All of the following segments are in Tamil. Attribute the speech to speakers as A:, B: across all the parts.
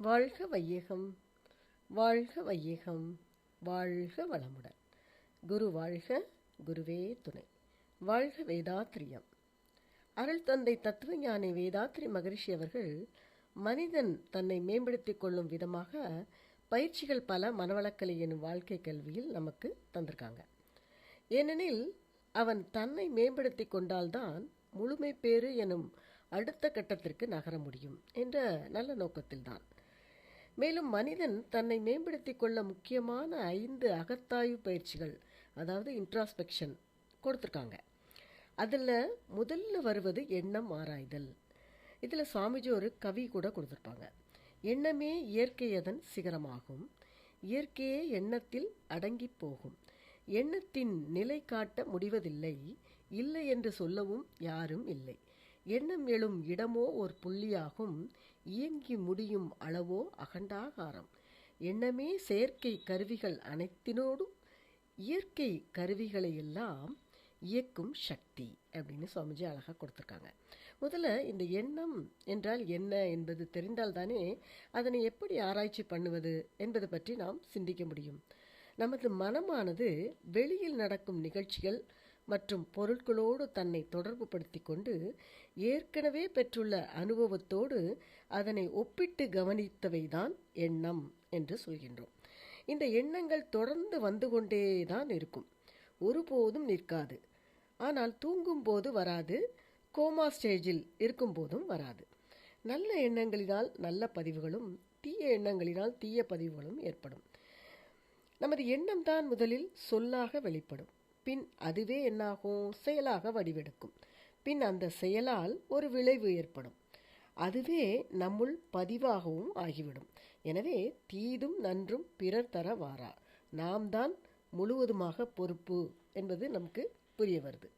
A: வாழ்க வையகம் வாழ்க வையகம் வாழ்க வளமுடன். குரு வாழ்க குருவே துணை. வாழ்க வேதாத்திரியம். அருள் தந்தை தத்துவஞானி வேதாத்ரி மகரிஷி அவர்கள் மனிதன் தன்னை மேம்படுத்திக் கொள்ளும் விதமாக பயிற்சிகள் பல மனவளக்கலை எனும் வாழ்க்கை கல்வியில் நமக்கு தந்திருக்காங்க. ஏனெனில் அவன் தன்னை மேம்படுத்தி கொண்டால்தான் முழுமை பேறு எனும் அடுத்த கட்டத்திற்கு நகர முடியும் என்ற நல்ல நோக்கத்தில்தான். மேலும் மனிதன் தன்னை மேம்படுத்தி கொள்ள முக்கியமான ஐந்து அகத்தாய்வு பயிற்சிகள் அதாவது இன்ட்ராஸ்பெக்ஷன் கொடுத்துருக்காங்க. அதில் முதல்ல வருவது எண்ணம் ஆராய்தல். இதில் சுவாமிஜி ஒரு கவி கூட கொடுத்துருப்பாங்க. எண்ணமே இயற்கை அதன் சிகரமாகும். இயற்கையே எண்ணத்தில் அடங்கி போகும். எண்ணத்தின் நிலை காட்ட முடிவதில்லை. இல்லை என்று சொல்லவும் யாரும் இல்லை. எண்ணம் எழும் இடமோ ஒரு புள்ளியாகும் இயங்கி முடியும் அளவோ அகண்டாகாரம். எண்ணமே செயற்கை கருவிகள் அனைத்தினோடும் இயற்கை கருவிகளை எல்லாம் இயக்கும் சக்தி அப்படின்னு சுவாமிஜி அழகாக கொடுத்துருக்காங்க. முதல்ல இந்த எண்ணம் என்றால் என்ன என்பது தெரிந்தால் தானே அதனை எப்படி ஆராய்ச்சி பண்ணுவது என்பது பற்றி நாம் சிந்திக்க முடியும். நமது மனமானது வெளியில் நடக்கும் நிகழ்ச்சிகள் மற்றும் பொருட்களோடு தன்னை தொடர்பு படுத்தி கொண்டு ஏற்கனவே பெற்றுள்ள அனுபவத்தோடு அதனை ஒப்பிட்டு கவனித்தவைதான் எண்ணம் என்று சொல்கின்றோம். இந்த எண்ணங்கள் தொடர்ந்து வந்து கொண்டே தான் இருக்கும். ஒருபோதும் நிற்காது. ஆனால் தூங்கும்போது வராது கோமா ஸ்டேஜில் இருக்கும்போதும் வராது. நல்ல எண்ணங்களினால் நல்ல பதிவுகளும் தீய எண்ணங்களினால் தீய பதிவுகளும் ஏற்படும். நமது எண்ணம் தான் முதலில் சொல்லாக வெளிப்படும். பின் அதுவே என்னாகும்? செயலாக வடிவெடுக்கும். பின் அந்த செயலால் ஒரு விளைவு ஏற்படும். அதுவே நம்முள் பதிவாகவும் ஆகிவிடும். எனவே தீதும் நன்றும் பிறர் தர வாரா. நாம் தான் முழுவதுமாக பொறுப்பு என்பது நமக்கு புரிய வருது.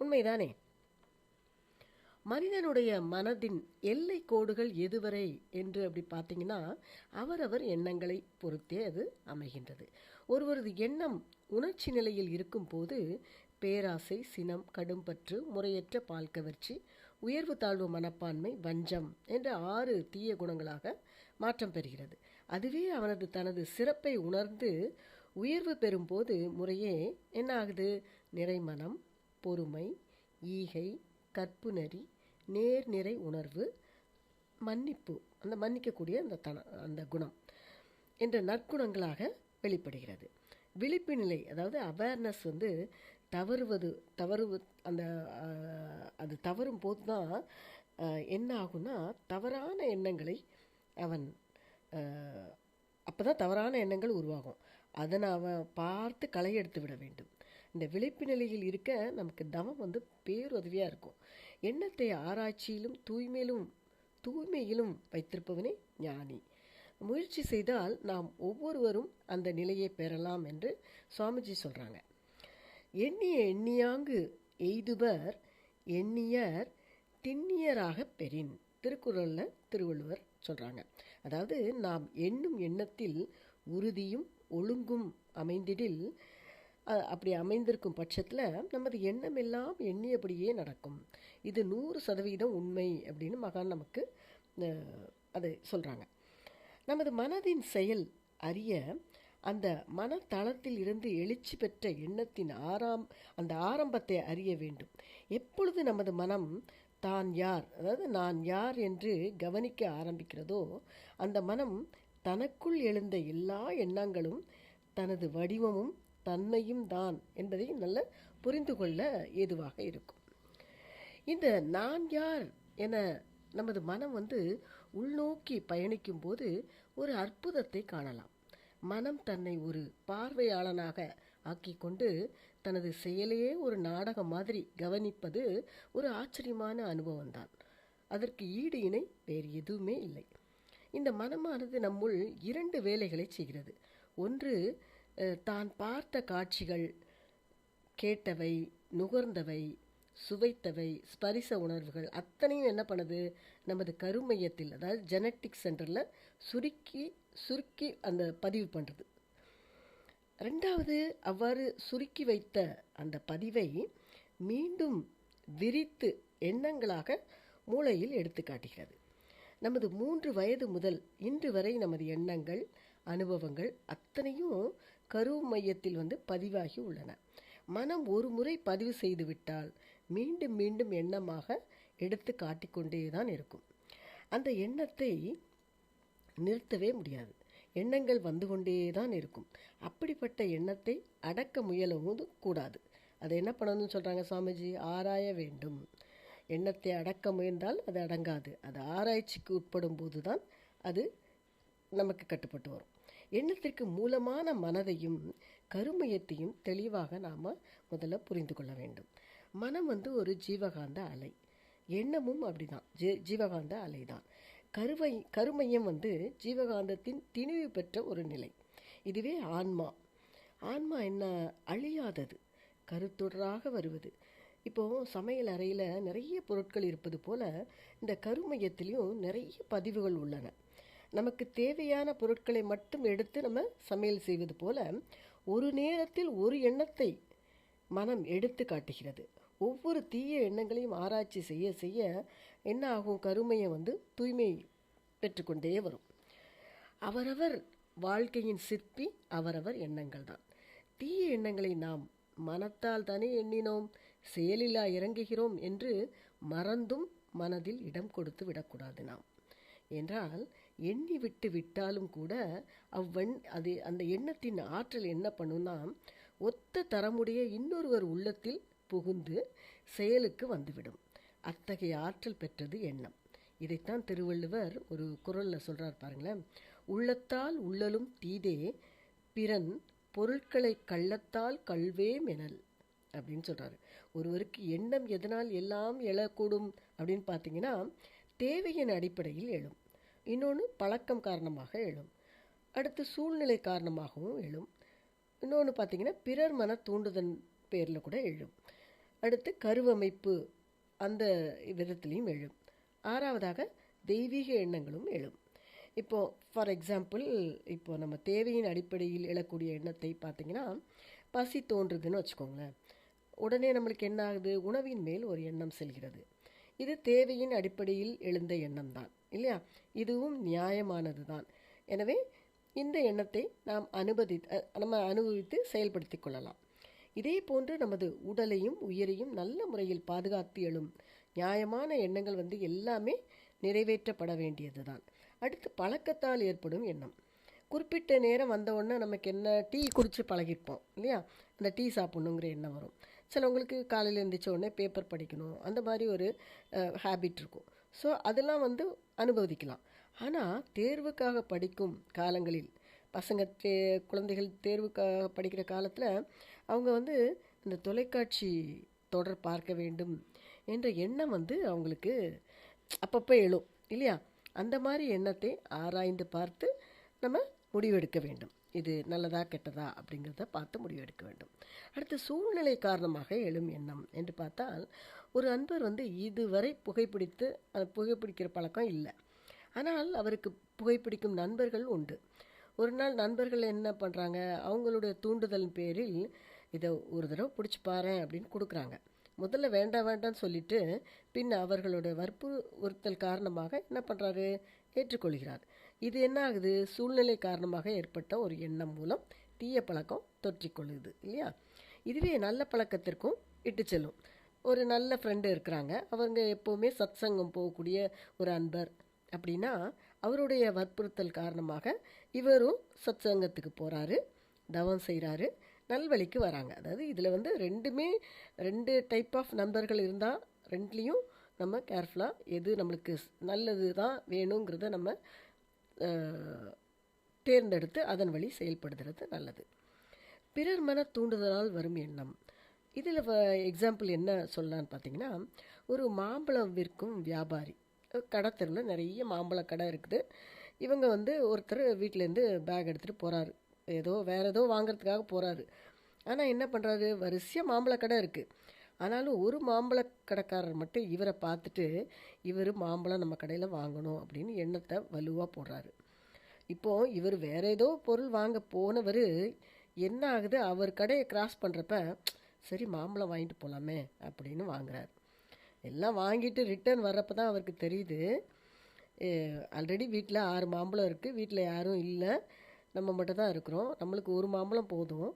A: உண்மைதானே? மனிதனுடைய மனதின் எல்லை கோடுகள் எதுவரை? என்று அப்படி பார்த்தீங்கன்னா அவரவர் எண்ணங்களை பொறுத்தே அது அமைகின்றது. ஒருவரது எண்ணம் உணர்ச்சி நிலையில் இருக்கும்போது பேராசை சினம் கடும்பற்று முறையற்ற பால் கவர்ச்சி உயர்வு தாழ்வு மனப்பான்மை வஞ்சம் என்ற ஆறு தீய குணங்களாக மாற்றம் பெறுகிறது. அதுவே அவனது தனது சிறப்பை உணர்ந்து உயர்வு பெறும்போது முறையே என்ன ஆகுது? நிறைமனம் பொறுமை ஈகை கற்பு நெறி நேர்நிறை உணர்வு மன்னிப்பு. அந்த மன்னிக்கக்கூடிய அந்த தன அந்த குணம் என்ற நற்குணங்களாக வெளிப்படுகிறது. விழிப்பு நிலை அதாவது அவேர்னஸ் வந்து தவறுவது தவறு அந்த அது தவறும் போது தான் என்ன ஆகும்னா தவறான எண்ணங்களை அவன் அப்போ தான் தவறான எண்ணங்கள் உருவாகும். அதனை அவன் பார்த்து களை எடுத்து விட வேண்டும். இந்த விழிப்பு நிலையில் இருக்க நமக்கு தவம் வந்து பேருதவியாக இருக்கும். எண்ணத்தை ஆராய்ச்சியிலும் தூய்மையிலும் தூய்மையிலும் வைத்திருப்பவனே ஞானி. முயற்சி செய்தால் நாம் ஒவ்வொருவரும் அந்த நிலையை பெறலாம் என்று சுவாமிஜி சொல்கிறாங்க எண்ணிய எண்ணியாங்கு எய்துவர் எண்ணியர் திண்ணியராக பெறின். திருக்குறளில் திருவள்ளுவர் சொல்கிறாங்க அதாவது நாம் எண்ணும் எண்ணத்தில் உறுதியும் ஒழுங்கும் அமைந்திடில் அப்படி அமைந்திருக்கும் பட்சத்தில் நமது எண்ணம் எல்லாம் எண்ணியபடியே நடக்கும். இது நூறு சதவீதம் உண்மை அப்படின்னு மகான் நமக்கு அதை சொல்கிறாங்க நமது மனதின் செயல் அறிய அந்த மனத்தளத்தில் இருந்து எழுச்சி பெற்ற எண்ணத்தின் ஆறாம் அந்த ஆரம்பத்தை அறிய வேண்டும். எப்பொழுது நமது மனம் தான் யார் அதாவது நான் யார் என்று கவனிக்க ஆரம்பிக்கிறதோ அந்த மனம் தனக்குள் எழுந்த எல்லா எண்ணங்களும் தனது வடிவமும் தன்மையும் தான் என்பதை நல்ல புரிந்து கொள்ள ஏதுவாக இருக்கும். இந்த நான் யார் என நமது மனம் வந்து உள்நோக்கி பயணிக்கும் போது ஒரு அற்புதத்தை காணலாம். மனம் தன்னை ஒரு பார்வையாளனாக ஆக்கி கொண்டு தனது செயலையே ஒரு நாடகம் மாதிரி கவனிப்பது ஒரு ஆச்சரியமான அனுபவம்தான். அதற்கு ஈடு இணை வேறு எதுவுமே இல்லை. இந்த மனமானது நம்முள் இரண்டு வேலைகளை செய்கிறது. ஒன்று தான் பார்த்த காட்சிகள் கேட்டவை நுகர்ந்தவை சுவைத்தவை ஸ்பரிச உணர்வுகள் அத்தனையும் என்ன பண்ணுது? நமது கருமையத்தில் அதாவது ஜெனட்டிக் சென்டரில் சுருக்கி சுருக்கி அந்த பதிவு பண்ணுறது ரெண்டாவது அவ்வாறு சுருக்கி வைத்த அந்த பதிவை மீண்டும் விரித்து எண்ணங்களாக மூளையில் எடுத்து காட்டுகிறது. நமது மூன்று வயது முதல் இன்று வரை நமது எண்ணங்கள் அனுபவங்கள் அத்தனையும் கரு மையத்தில் வந்து பதிவாகி உள்ளன. மனம் ஒரு முறை பதிவு செய்து விட்டால் மீண்டும் மீண்டும் எண்ணமாக எடுத்து காட்டிக்கொண்டே தான் இருக்கும். அந்த எண்ணத்தை நிறுத்தவே முடியாது. எண்ணங்கள் வந்து கொண்டே தான் இருக்கும். அப்படிப்பட்ட எண்ணத்தை அடக்க முயலவும் கூடாது. அதை என்ன பண்ணணும்னு சொல்கிறாங்க சுவாமிஜி? ஆராய வேண்டும். எண்ணத்தை அடக்க முயன்றால் அது அடங்காது. அது ஆராய்ச்சிக்கு உட்படும் போது தான் அது நமக்கு கட்டுப்பட்டு வரும். எண்ணத்திற்கு மூலமான மனதையும் கருமையத்தையும் தெளிவாக நாம் முதல்ல புரிந்து கொள்ள வேண்டும். மனம் வந்து ஒரு ஜீவகாந்த அலை. எண்ணமும் அப்படிதான். ஜீ ஜீவகாந்த அலை தான் கருவை கருமையம் வந்து ஜீவகாந்தத்தின் திணிவு பெற்ற ஒரு நிலை. இதுவே ஆன்மா. ஆன்மா என்ன? அழியாதது. கருத்தொடராக வருவது. இப்போது சமையல் அறையில் நிறைய பொருட்கள் இருப்பது போல் இந்த கருமையத்திலையும் நிறைய பதிவுகள் உள்ளன. நமக்கு தேவையான பொருட்களை மட்டும் எடுத்து நம்ம சமையல் செய்வது போல ஒரு நேரத்தில் ஒரு எண்ணத்தை மனம் எடுத்து காட்டுகிறது. ஒவ்வொரு தீய எண்ணங்களையும் ஆராய்ச்சி செய்ய செய்ய என்ன ஆகும் கருமையை வந்து தூய்மை பெற்றுக்கொண்டே வரும். அவரவர் வாழ்க்கையின் சிற்பி அவரவர் எண்ணங்கள் தான். தீய எண்ணங்களை நாம் மனத்தால் தானே எண்ணினோம் செயலிலா இறங்குகிறோம் என்று மறந்தும் மனதில் இடம் கொடுத்து விடக்கூடாது நாம். என்றால் எண்ணி விட்டு விட்டாலும் கூட அவ்வெண் அது அந்த எண்ணத்தின் ஆற்றல் என்ன பண்ணுன்னா ஒத்த தரமுடைய இன்னொருவர் உள்ளத்தில் புகுந்து செயலுக்கு வந்துவிடும். அத்தகைய ஆற்றல் பெற்றது எண்ணம். இதைத்தான் திருவள்ளுவர் ஒரு குரலில் சொல்கிறார் பாருங்களேன். உள்ளத்தால் உள்ளலும் தீதே பிறன் பொருட்களை கள்ளத்தால் கல்வே மெனல் அப்படின்னு சொல்கிறாரு ஒருவருக்கு எண்ணம் எதனால் எல்லாம் எழக்கூடும் அப்படின்னு பார்த்தீங்கன்னா தேவையின் அடிப்படையில் எழும். இன்னொன்று பழக்கம் காரணமாக எழும். அடுத்து சூழ்நிலை காரணமாகவும் எழும். இன்னொன்று பார்த்தீங்கன்னா பிறர் மன தூண்டுதன் பேரில் கூட எழும். அடுத்து கருவமைப்பு அந்த விதத்திலையும் எழும். ஆறாவதாக தெய்வீக எண்ணங்களும் எழும். இப்போது ஃபார் எக்ஸாம்பிள் இப்போ நம்ம தேவையின் அடிப்படையில் எழக்கூடிய எண்ணத்தை பார்த்திங்கன்னா பசி தோன்றுதுன்னு வச்சுக்கோங்களேன். உடனே நம்மளுக்கு என்ன ஆகுது? உணவின் மேல் ஒரு எண்ணம் செல்கிறது. இது தேவையின் அடிப்படையில் எழுந்த எண்ணம் தான் இல்லையா? இதுவும் நியாயமானது தான் எனவே இந்த எண்ணத்தை நாம் அனுபதி நம்ம அனுபவித்து செயல்படுத்தி கொள்ளலாம். இதே போன்று நமது உடலையும் உயிரையும் நல்ல முறையில் பாதுகாத்து எழும் நியாயமான எண்ணங்கள் வந்து எல்லாமே நிறைவேற்றப்பட வேண்டியது தான் அடுத்து பழக்கத்தால் ஏற்படும் எண்ணம். குறிப்பிட்ட நேரம் வந்த உடனே நமக்கு என்ன டீ குடித்து பழகிருப்போம் இல்லையா? அந்த டீ சாப்பிட்ணுங்கிற எண்ணம் வரும். சிலவங்களுக்கு காலையில் எழுந்திரிச்ச உடனே பேப்பர் படிக்கணும் அந்த மாதிரி ஒரு ஹேபிட் இருக்கும். ஸோ அதெல்லாம் வந்து அனுபவிக்கலாம். ஆனால் தேர்வுக்காக படிக்கும் காலங்களில் பசங்க தே குழந்தைகள் தேர்வுக்காக படிக்கிற காலத்தில் அவங்க வந்து இந்த தொலைக்காட்சி தொடர் பார்க்க வேண்டும் என்ற எண்ணம் வந்து அவங்களுக்கு அப்பப்போ எழும் இல்லையா? அந்த மாதிரி எண்ணத்தை ஆராய்ந்து பார்த்து நம்ம முடிவெடுக்க வேண்டும். இது நல்லதா கெட்டதா அப்படிங்கிறத பார்த்து முடிவெடுக்க வேண்டும். அடுத்து சூழ்நிலை காரணமாக எழும் எண்ணம் என்று பார்த்தால் ஒரு அன்பர் வந்து இதுவரை புகைப்பிடித்து புகைப்பிடிக்கிற பழக்கம் இல்லை. ஆனால் அவருக்கு புகைப்பிடிக்கும் நண்பர்கள் உண்டு. ஒரு நாள் நண்பர்கள் என்ன பண்ணுறாங்க அவங்களுடைய தூண்டுதல் பேரில் இதை ஒரு தடவை பிடிச்சி பாரு அப்படின்னு கொடுக்குறாங்க. முதல்ல வேண்டாம் வேண்டாம்னு சொல்லிட்டு பின் அவர்களோட வற்புறுத்தல் காரணமாக என்ன பண்ணுறாரு ஏற்றுக்கொள்கிறார். இது என்ன ஆகுது? சூழ்நிலை காரணமாக ஏற்பட்ட ஒரு எண்ணம் மூலம் தீய பழக்கம் தொற்றிக்கொள்ளுது இல்லையா? இதுவே நல்ல பழக்கத்திற்கும் இட்டு செல்லும். ஒரு நல்ல ஃப்ரெண்டு இருக்கிறாங்க. அவங்க எப்போவுமே சத் சங்கம் போகக்கூடிய ஒரு அன்பர் அப்படின்னா அவருடைய வற்புறுத்தல் காரணமாக இவரும் சத் சங்கத்துக்கு போகிறாரு தவம் செய்கிறாரு நல்வழிக்கு வராங்க. அதாவது இதில் வந்து ரெண்டுமே ரெண்டு டைப் ஆஃப் நண்பர்கள் இருந்தால் ரெண்டுலேயும் நம்ம கேர்ஃபுல்லாக எது நம்மளுக்கு நல்லது தான் வேணுங்கிறத நம்ம தேர்ந்தெடுத்து அதன் வழி செயல்படுத்துறது நல்லது. பிறர் மன தூண்டுதலால் வரும் எண்ணம். இதில் எக்ஸாம்பிள் என்ன சொல்லலான்னு பார்த்தீங்கன்னா ஒரு மாம்பழம் விற்கும் வியாபாரி கடை தெருவில் நிறைய மாம்பழ கடை இருக்குது. இவங்க வந்து ஒருத்தர் வீட்டிலேருந்து பேக் எடுத்துகிட்டு போகிறாரு ஏதோ வேறு ஏதோ வாங்குறதுக்காக போகிறாரு ஆனால் என்ன பண்ணுறாரு வரிசையாக மாம்பழ கடை இருக்குது ஆனாலும் ஒரு மாம்பழ கடைக்காரர் மட்டும் இவரை பார்த்துட்டு இவர் மாம்பழம் நம்ம கடையில் வாங்கணும் அப்படின்னு எண்ணத்தை வலுவாக போடுறாரு. இப்போது இவர் வேற ஏதோ பொருள் வாங்க போனவர் என்ன ஆகுது? அவர் கடையை கிராஸ் பண்ணுறப்ப சரி மாம்பழம் வாங்கிட்டு போகலாமே அப்படின்னு வாங்குறாரு. எல்லாம் வாங்கிட்டு ரிட்டர்ன் வர்றப்ப தான் அவருக்கு தெரியுது. ஆல்ரெடி வீட்டில் ஆறு மாம்பழம் இருக்குது வீட்டில் யாரும் இல்லை. நம்ம மட்டும் தான் இருக்கிறோம். நம்மளுக்கு ஒரு மாம்பழம் போதும்.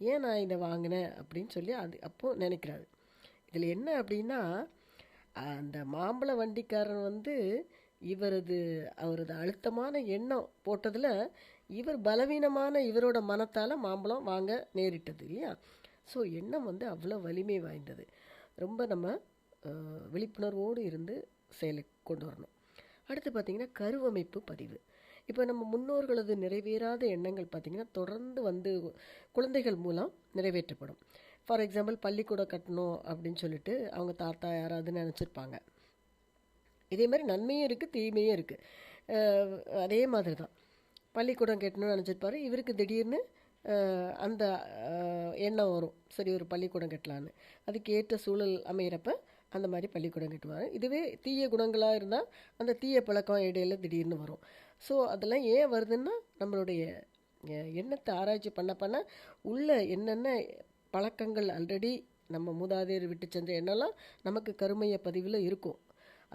A: ஏன் நான் இதை வாங்கினேன்? அப்படின்னு சொல்லி அது அப்போது நினைக்கிறாரு. இதில் என்ன அப்படின்னா அந்த மாம்பழ வண்டிக்காரன் வந்து இவரது அவரது அழுத்தமான எண்ணம் போட்டதில் இவர் பலவீனமான இவரோட மனத்தால் மாம்பழம் வாங்க நேரிட்டது இல்லையா? ஸோ எண்ணம் வந்து அவ்வளோ வலிமை வாய்ந்தது. ரொம்ப நம்ம விழிப்புணர்வோடு இருந்து செயலுக்கு கொண்டு வரணும். அடுத்து பார்த்திங்கன்னா கருவமைப்பு பதிவு. இப்போ நம்ம முன்னோர்களது நிறைவேறாத எண்ணங்கள் பார்த்திங்கன்னா தொடர்ந்து வந்து குழந்தைகள் மூலம் நிறைவேற்றப்படும். ஃபார் எக்ஸாம்பிள் பள்ளிக்கூடம் கட்டணும் அப்படின்னு சொல்லிட்டு அவங்க தாத்தா யாராவது நினச்சிருப்பாங்க. இதே மாதிரி நன்மையும் இருக்குது தீமையும் இருக்குது அதே மாதிரி தான். பள்ளிக்கூடம் கட்டணும்னு நினச்சிருப்பாரு இவருக்கு திடீர்னு அந்த எண்ணம் வரும். சரி ஒரு பள்ளிக்கூடம் கட்டலான்னு. அதுக்கு ஏற்ற சூழல் அமையிறப்ப அந்த மாதிரி பள்ளிக்கூடம் கட்டுவார். இதுவே தீய குணங்களாக இருந்தால் அந்த தீய பழக்கம் இடையில திடீர்னு வரும். ஸோ அதெல்லாம் ஏன் வருதுன்னா நம்மளுடைய எண்ணத்தை ஆராய்ச்சி பண்ண பண்ண உள்ள என்னென்ன பழக்கங்கள் ஆல்ரெடி நம்ம மூதாதையர் விட்டு சென்ற எண்ணெல்லாம் நமக்கு கருமைய பதிவில் இருக்கும்.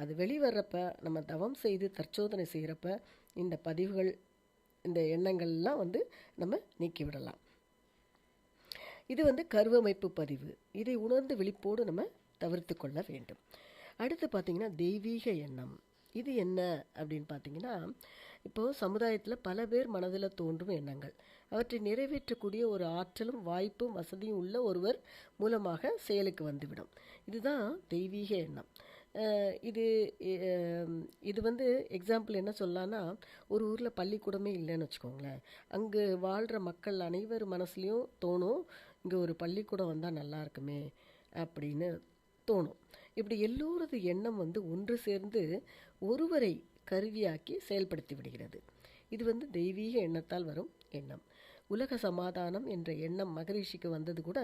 A: அது வெளிவர்றப்ப நம்ம தவம் செய்து தற்சோதனை செய்கிறப்ப இந்த பதிவுகள் இந்த எண்ணங்கள்லாம் வந்து நம்ம நீக்கி விடலாம் இது வந்து கருவமைப்பு பதிவு. இதை உணர்ந்து விழிப்போடு நம்ம தவிர்த்து கொள்ள வேண்டும். அடுத்து பார்த்திங்கன்னா தெய்வீக எண்ணம். இது என்ன அப்படின்னு பார்த்தீங்கன்னா இப்போது சமுதாயத்தில் பல பேர் மனதில் தோன்றும் எண்ணங்கள். அவற்றை நிறைவேற்றக்கூடிய ஒரு ஆற்றலும் வாய்ப்பும் வசதியும் உள்ள ஒருவர் மூலமாக செயலுக்கு வந்துவிடும். இதுதான் தெய்வீக எண்ணம். இது இது வந்து எக்ஸாம்பிள் என்ன சொல்லலான்னா ஒரு ஊரில் பள்ளிக்கூடமே இல்லைன்னு வச்சுக்கோங்களேன். அங்கே வாழ்கிற மக்கள் அனைவர் மனசுலேயும் தோணும் இங்கே ஒரு பள்ளிக்கூடம் வந்தால் நல்லா இருக்குமே அப்படின்னு தோணும். இப்படி எல்லோரது எண்ணம் வந்து ஒன்று சேர்ந்து ஒருவரை கருவியாக்கி செயல்படுத்தி விடுகிறது. இது வந்து தெய்வீக எண்ணத்தால் வரும் எண்ணம். உலக சமாதானம் என்ற எண்ணம் மகரிஷிக்கு வந்தது கூட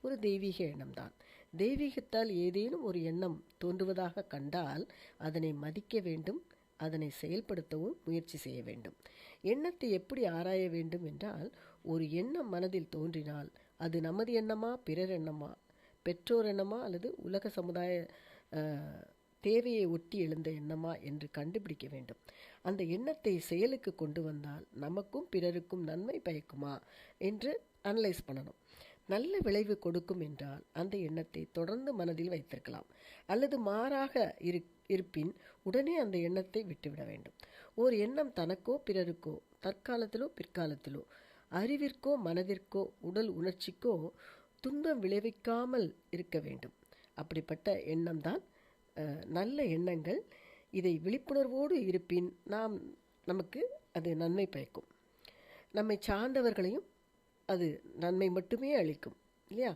A: ஒரு தெய்வீக எண்ணம்தான். தெய்வீகத்தால் ஏதேனும் ஒரு எண்ணம் தோன்றுவதாக கண்டால் அதனை மதிக்க வேண்டும் அதனை செயல்படுத்தவும் முயற்சி செய்ய வேண்டும். எண்ணத்தை எப்படி ஆராய வேண்டும் என்றால் ஒரு எண்ணம் மனதில் தோன்றினால் அது நமது எண்ணமா பிறர் எண்ணமா பெற்றோர் எண்ணமா அல்லது உலக சமுதாய தேவையை ஒட்டி எழுந்த எண்ணமா என்று கண்டுபிடிக்க வேண்டும். அந்த எண்ணத்தை செயலுக்கு கொண்டு வந்தால் நமக்கும் பிறருக்கும் நன்மை பயக்குமா என்று அனலைஸ் பண்ணணும். நல்ல விளைவு கொடுக்கும் என்றால் அந்த எண்ணத்தை தொடர்ந்து மனதில் வைத்திருக்கலாம். அல்லது மாறாக இரு இருப்பின் உடனே அந்த எண்ணத்தை விட்டுவிட வேண்டும். ஓர் எண்ணம் தனக்கோ பிறருக்கோ தற்காலத்திலோ பிற்காலத்திலோ அறிவிற்கோ மனதிற்கோ உடல் உணர்ச்சிக்கோ துன்பம் விளைவிக்காமல் இருக்க வேண்டும். அப்படிப்பட்ட எண்ணம்தான் நல்ல எண்ணங்கள் இதை விழிப்புணர்வோடு இருப்பின் நாம் நமக்கு அது நன்மை பயக்கும். நம்மை சார்ந்தவர்களையும் அது நன்மை மட்டுமே அளிக்கும் இல்லையா?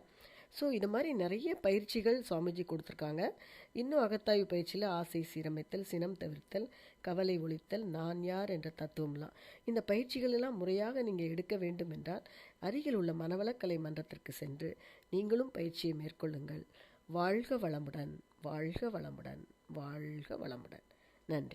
A: ஸோ இது மாதிரி நிறைய பயிற்சிகள் சுவாமிஜி கொடுத்துருக்காங்க. இன்னும் அகத்தாய்வு பயிற்சியில் ஆசை சீரமைத்தல் சினம் தவிர்த்தல் கவலை ஒழித்தல் நான் யார் என்ற தத்துவம்லாம். இந்த பயிற்சிகள் எல்லாம் முறையாக நீங்கள் எடுக்க வேண்டும் என்றால் அருகில் உள்ள மனவளக்கலை மன்றத்திற்கு சென்று நீங்களும் பயிற்சியை மேற்கொள்ளுங்கள். வாழ்க வளமுடன். வாழ்க வளமுடன் வாழ்க வளமுடன். நன்றி.